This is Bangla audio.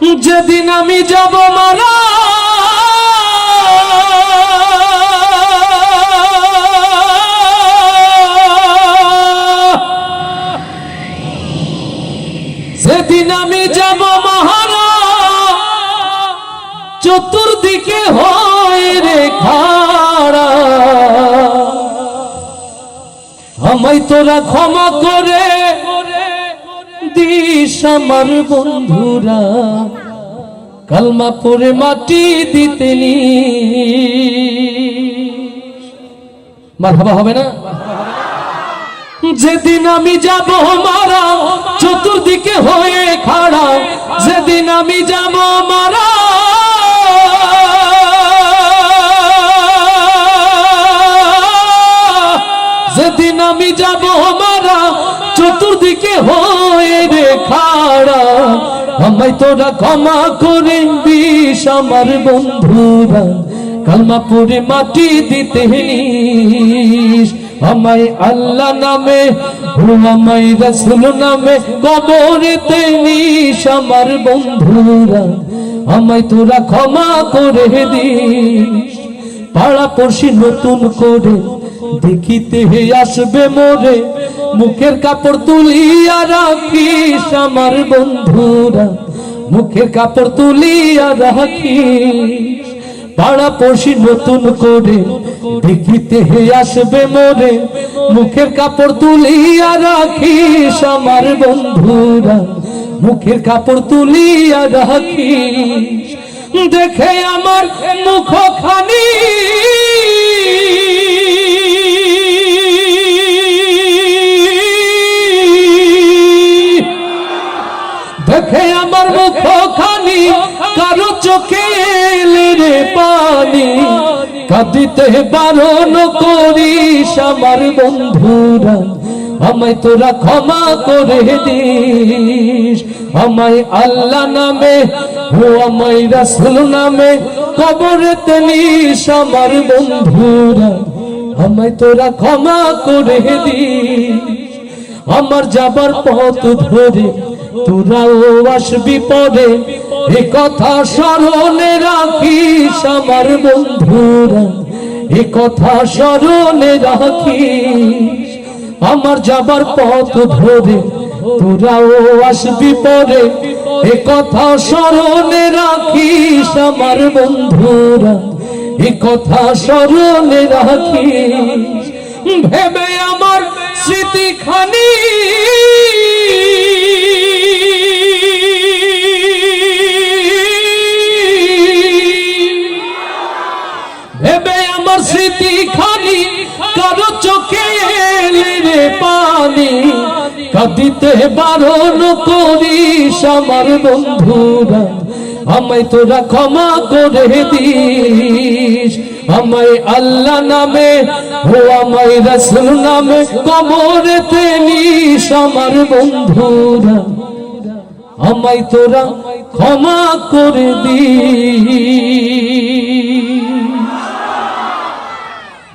যেদিন আমি যাব মারা সেদিন আমি যাব মহারা, চতুর্দিকে হয় রে খাড়া। আমায় তোরা ক্ষমা করে দিস আমার বন্ধুরা, কালমা পরে মাটি দিতেনি মারভাবা হবে না? যেদিন আমি যাব মারা, চতুর্দিকে হয়ে খাড়া, যেদিন আমি যাব মারা আমি যাব মারা, চতুর্দিকে হয়ে রে খাড়া। আমায় তোরা ক্ষমা করে দিস আমার বন্ধুরা, কালমা পরে মাটি দিতে নিস। আমায় আল্লাহ নামে আমায় রসুল নামে কবরেতে নিস আমার বন্ধুরা। আমায় তোরা ক্ষমা করে দিস। পাড়া পড়শি নতুন করে দেখিতে আসবে মোরে মুখের কাপড় তুলিয়া রাখিস আমার বন্ধুরা। মুখের কাপড় তুলিয়া রাখিস, পাড়া পড়শি নতুন করে। দেখিতে আসবে মোরে মুখের কাপড় তুলিয়া রাখিস আমার বন্ধুরা। মুখের কাপড় তুলিয়া রাখিস, দেখে আমার চোখে রে পানি, কাঁদিতে বারণ করিস আমার বন্ধুরা। আমায় তোরা ক্ষমা করে দিস। আমায় আল্লাহ নামে ও আমায় রাসুল নামে আমার বন্ধুরা। আমায় তোরা ক্ষমা করে দিস। আমার যাবার পথ ধরে তোরাও আসবি পরে। এ কথা স্মরণে রাখিস আমার বন্ধুরা। এ কথা স্মরণে রাখিস আমার যাবার পথ ধরে। তোরাও আসবি পরে। এ কথা স্মরণে রাখিস আমার বন্ধুরা। এ কথা স্মরণে রাখিস। ভেবে আমার স্মৃতি পানি, কাঁদিতে বারণ করিস আমার বন্ধুরা। আমায় তোরা ক্ষমা করে দিস। আমায় আল্লাহ নামে ও আমায় রসুল নামে কবরেতে নিস আমার বন্ধুরা। আমায় তোরা ক্ষমা করে দিস।